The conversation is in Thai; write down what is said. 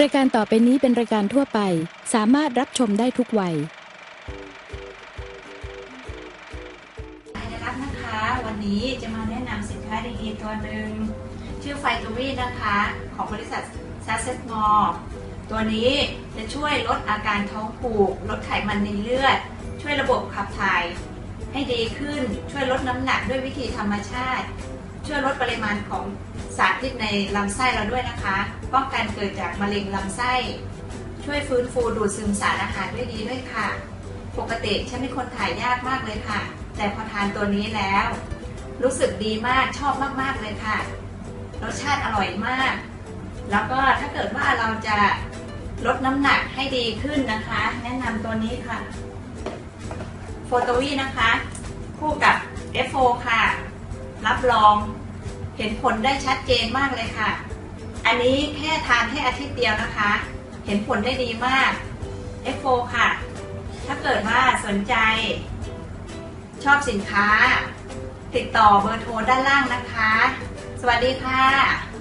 รายการต่อไปนี้เป็นรายการทั่วไป สามารถรับชมได้ทุกวัยไอรักนะคะ วันนี้จะมาแนะนำสินค้าดีๆตัวหนึ่งชื่อไฟตูรีนะคะ ของบริษัทซ s เซสมอลตัวนี้จะช่วยลดอาการท้องผูก ลดไขมันในเลือด ช่วยระบบขับถ่ายให้ดีขึ้นช่วยลดน้ำหนักด้วยวิธีธรรมชาติ ช่วยลดปริมาณของสารพิษในลำไส้เราด้วยนะคะ ป้องกันเกิดจากมะเร็งลำไส้ ช่วยฟื้นฟูดูดซึมสารอาหารด้วยดีด้วยค่ะ ปกติฉันเป็นคนถ่ายยากมากเลยค่ะ แต่พอทานตัวนี้แล้ว รู้สึกดีมากชอบมากๆเลยค่ะ รสชาติอร่อยมาก แล้วก็ถ้าเกิดว่าเราจะลดน้ำหนักให้ดีขึ้นนะคะ แนะนำตัวนี้ค่ะโฟโตวีนะคะ คู่กับ F4 ค่ะ รับรองเห็นผลได้ชัดเจนมากเลยค่ะ อันนี้แค่ทานแค่อาทิตย์เดียวนะคะ เห็นผลได้ดีมาก F4 ค่ะ ถ้าเกิดว่าสนใจ ชอบสินค้า ติดต่อเบอร์โทรด้านล่างนะคะ สวัสดีค่ะ